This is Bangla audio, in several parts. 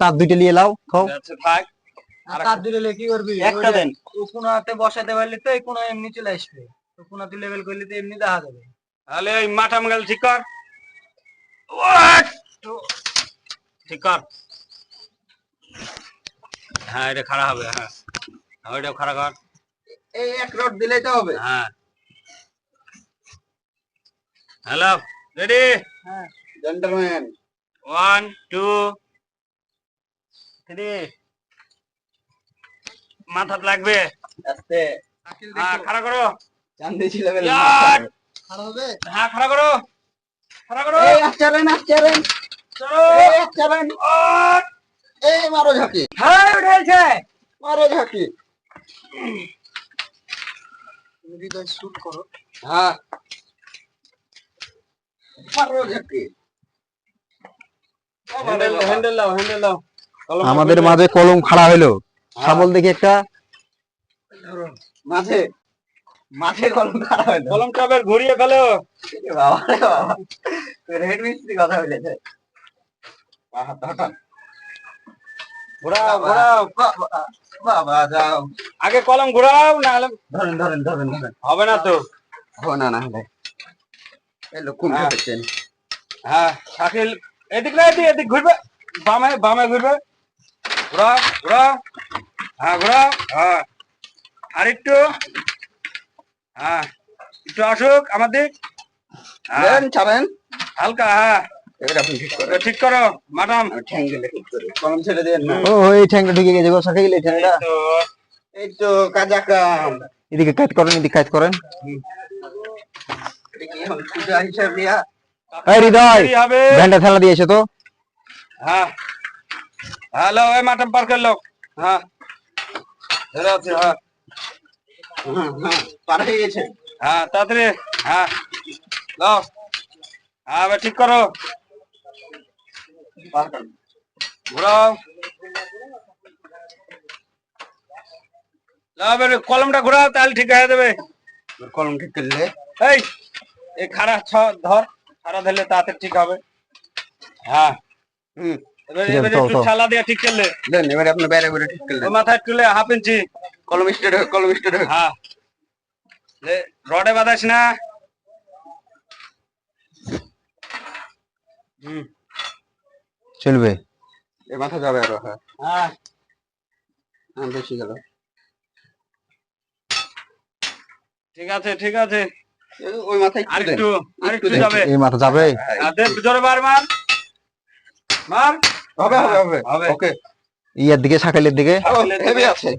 তার দুইটা নিয়ে লাও খাও। আচ্ছা থাক। আর তার দিলে কি করবি? একটা দেন। কোনাতে বসাতে পারলে তো এই কোনা এমনি চলে আসবে। তো কোনাতে লেভেল করলে তো এমনি দেখা যাবে। তাহলে ওই মাথা মঙ্গল ঠিক কর। ঠিক কর। হ্যাঁ এটা খারাপ হবে হ্যাঁ। হ্যাঁ, ওইটাও খারাপ কর। এই এক রড দিলেই তো হবে। হ্যাঁ। Hello ready? হ্যাঁ জেন্টলম্যান ওয়ান টু মাথাত লাগবে। আস্তে। হ্যাঁ খাড়া করো। চান্দি ছিল ইয়াট! খারাপ হবে? হ্যাঁ খাড়া করো। খাড়া করো। এই আচ্ছারেন আচ্ছারেন চলো। আচ্ছারেন এই মারো ঝাঁকি। হ্যাঁ উঠেছে। মারো ঝাঁকি। হৃদয় শুট করো। হ্যাঁ। মারো ঝাঁকি। হ্যান্ডেল হ্যান্ডেল দাও হ্যান্ডেল দাও। আমাদের মাঝে কলম খাড়া হইল। সাবল দেখি একটা। মাঝে মাঝে কলম খাড়া হইল। কলমটা আবার ঘুরিয়ে ফেলো। বাবা রে বাবা হেড মিস্ত্রি কথা বলেছে ঘোরাও ঘোরাও। বাবা যাও। আগে কলম ঘোরাও না হলে ধরেন ধরেন ধরেন ধরেন। হবে না তো। ও না না হলে এই লোক কোন হ্যাঁ। হ্যাঁ শাকিল এদিক না এদিক এদিক ঘুরবে। বামে বামে ঘুরবে। ঘোরাও ঘোরাও হ্যাঁ ঘোরাও হ্যাঁ। আর একটু হ্যাঁ। একটু আসুক আমার দিক। হ্যাঁ, ছাড়েন। হালকা হ্যাঁ। ঠিক করো ম্যাডাম। ছেড়ে দেন ও এই ঠ্যাংটা ঢুকে গেছে গো সাথে গেলে ঠ্যাংটা এই তো কাজা কাম এদিকে কাজ করেন এদিকে কাজ করেন। হৃদয় ভ্যানটা ঠেলা দিয়েছে তো। হ্যাঁ। হ্যালো ওই ম্যাডাম পার্কের লোক। হ্যাঁ। ধরে আছে হ্যাঁ। হ্যাঁ হ্যাঁ পার হয়ে গেছে? হ্যাঁ তাড়াতাড়ি হ্যাঁ। দাও হ্যাঁ ঠিক করো। ঘোরাও কলমটা ঘোরাও তাহলে ঠিক হয়ে যাবে। কলম ঠিক করলে এই এই খাড়া ধর খাড়া ধরলে তাড়াতাড়ি ঠিক হবে। হ্যাঁ। হুম। হ্যাঁ। লে, রডে বাঁধাস না। চলবে। এ মাথা যাবে আরও হ্যাঁ। হ্যাঁ। হ্যাঁ, বেশি গেল। ঠিক আছে ঠিক আছে। ওই মাথায় আর একটু দেন। একটু আর একটু যাবে। এই মাথা যাবে। জোরে মার মার। মার। হবে হবে হবে হবে। ওকে। ইয়ার দিকে সাকালের দিকে। হেভি আছে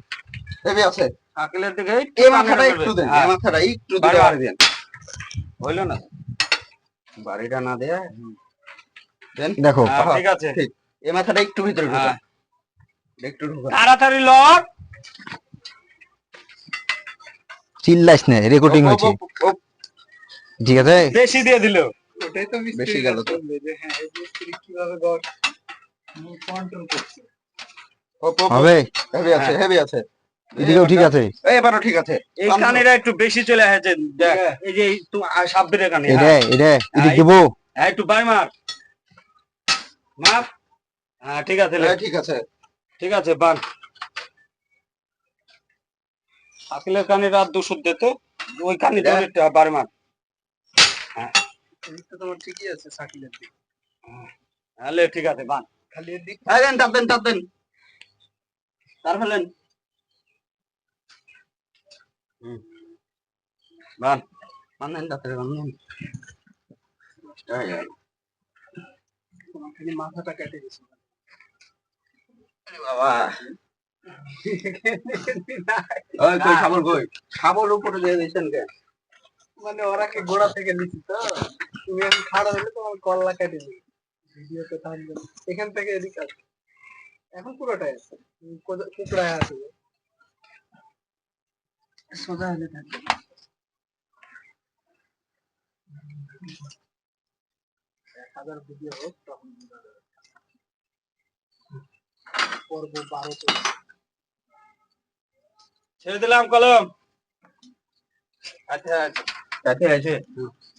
হেভি আছে। দিকে এই মাথাটা একটু দেন। এই মাথাটা একটু। দিলে বাড়ি দেন হইল না। বাড়িটা না দেয়া দেন। দেখো। ঠিক আছে। ঠিক। এই মাথাটা একটু ভিতরে ঢুকা। হ্যাঁ। একটু ঢুকা। তাড়াতাড়ি লক চিল্লাইস না রেকর্ডিং হচ্ছে ঠিক আছে? বেশি দিয়ে দিল। ওটাই তো বেশি গেল তো। যে হ্যাঁ কীভাবে ঘর কন্ট্রোল করছে। হবে হেভি আছে হেভি আছে। এদিকেও ঠিক আছে। এবারও ঠিক আছে। এই কানেরা একটু বেশি চলে আসছে দেখ এই যে তুমি কানে এটা হ্যাঁ। এটা এদিক দেবো। হ্যাঁ, একটু বাই মার। মার। হ্যাঁ ঠিক আছে লে। ঠিক আছে। ঠিক আছে বান। আকিলের কানে রাত দুশো দে তো ওই কানে দেখ। ধরে বারে মার। এই তোমার ঠিকই আছে সাকিলের দিক। হ্যাঁ লে, ঠিক আছে বান। খালি তার মাথাটা কেটে সাবল উপরে দিয়ে মানে ওরা কি গোড়া থেকে নিচ্ছি তো? তুমি খাড়া হলে তোমার গল্লা কেটে দিবে। ভিডিওতে থাকবে এখান থেকে এদিকে আসবে এখন পুরোটাই আছে। কোদা- আছে। সোজা হলে থাকবে। এক হাজার ভিডিও হোক তখন। পর্ব ছেড়ে দিলাম কলম। আচ্ছা আচ্ছা আছে?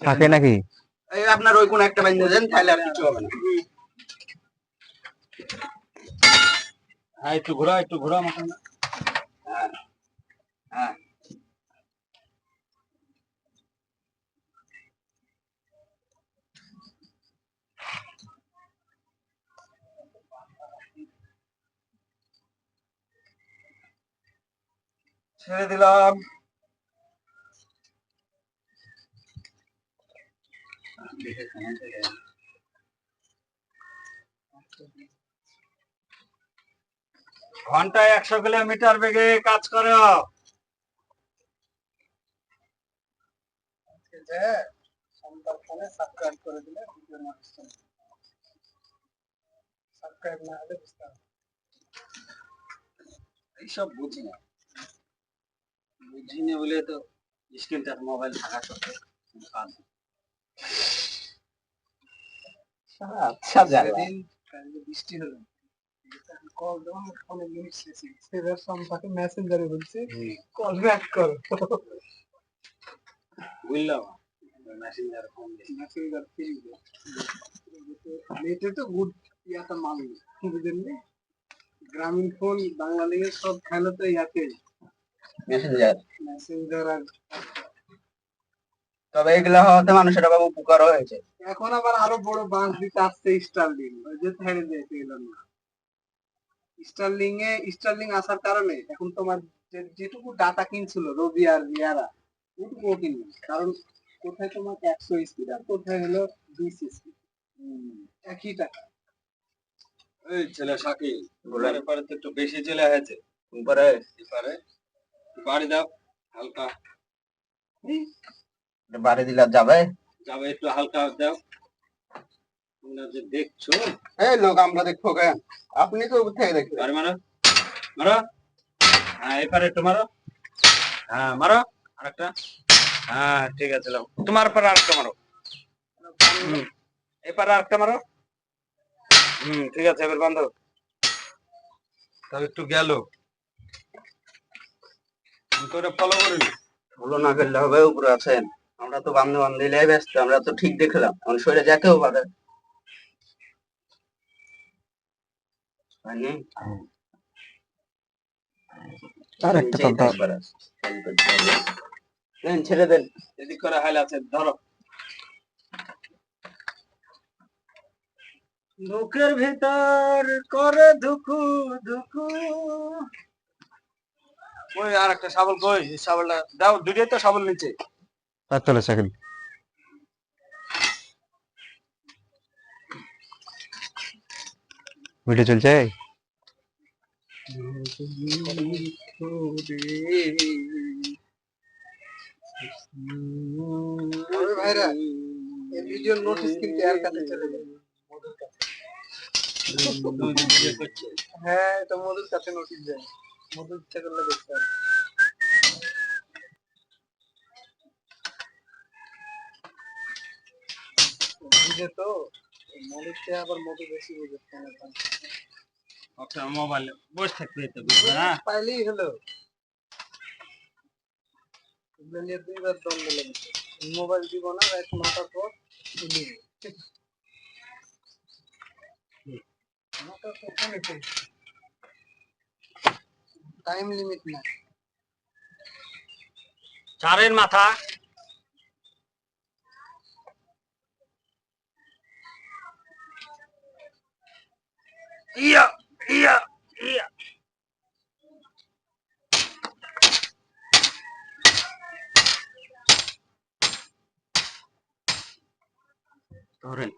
থাকে নাকি? আপনার ওই কোন একটা বাইন্দে দেন, তাহলে আর কিছু হবে না। হ্যাঁ একটু ঘোরা একটু ঘোরা হ্যাঁ হ্যাঁ ছেড়ে দিলাম। ঘন্টায় একশো কিলোমিটার বেগে কাজ করো বুঝতে হবে এইসব বুঝি না বুঝি না বলে তো স্ক্রিন টাচ মোবাইল থাকা সত্ত্বেও কাজ। আচ্ছা সেদিন বৃষ্টি হলো। কল দেওয়া ফোনে লিমিট শেষ। সেবার সম্পাকে মেসেঞ্জারে বলছি কল ব্যাক করো। বুঝলাম মেসেঞ্জার ফোন মেসেঞ্জার ফ্রি এটা তো গুড ইয়াটা মাল বুঝলেন গ্রামীণ ফোন বাংলাদেশের সব খেলা তো ইয়াতে মেসেঞ্জার মেসেঞ্জার আর তবে এগুলা হওয়াতে মানুষের বাবু উপকারও হয়েছে। এখন আবার আরও বড় বাঁশ দিতে আসছে স্টার্লিং। ওই যে ছেড়ে দিয়েছে এলন স্টারলিং এ স্টার্লিং আসার কারণে এখন তোমার যে- যেটুকু ডাটা কিনছিল রবি আর রিয়ারা ওটুকু কিনবে। কারণ কোথায় তোমার একশো স্পিড আর কোথায় হলো বিশ স্পিড একই টাকা। এই ছেলে সাকি ঘোরার পরে তো একটু বেশি চলে হয়েছে উপরে এবারে বাড়ি দাও হালকা। বাড়ি দিলে যাবে? যাবে একটু হালকা দাও। তোমরা যে দেখছ। এই লোক আমরা দেখব কেন আপনি তো থেকে দেখবেন বাড়ি মারো। মারো। হ্যাঁ এপারে একটু মারো। হ্যাঁ মারো। আরেকটা। হ্যাঁ ঠিক আছে লাও তোমার পর আরেকটা মারো। হুম। এপারে আরেকটা মারো। হুম ঠিক আছে এবার বন্ধ তবে একটু গেল। করে ফলো করিনি। ভালো না করলে হবে উপরে আছেন। আমরা তো বান্ধব বান্ধব ব্যস্ত আমরা তো ঠিক দেখলাম। এখন শরীরে পারে মানে আর একটা। দেন ছেড়ে দেন। এদিক করে হাইল আছে ধরো। বুকের ভিতর করে ধুকু ধুকু। ওই আর একটা শাবল কই? শাবলটা দাও দুটোই তো শাবল নিচে। তার তলে চাকরি ভিডিও চলছে ভাইরা এই ভিডিওর নোটিস কিন্তু এর কাছে চলে কাছে হ্যাঁ এটা মধুর কাছে নোটিস যায় মধুর ইচ্ছা করলে দেখতে বুঝে তো মধুর আবার মধু বেশি বুঝে ফোনের দাম। আচ্ছা মোবাইল বসে থাকতে হইতে বুঝবে না? পাইলেই হলো। দুইবার দ্বন্দ্ব লেগেছে। মোবাইল দিব না রাত নটার পর টাইম লিমিট না চারের মাথা। Ja, ja, ja. Darin.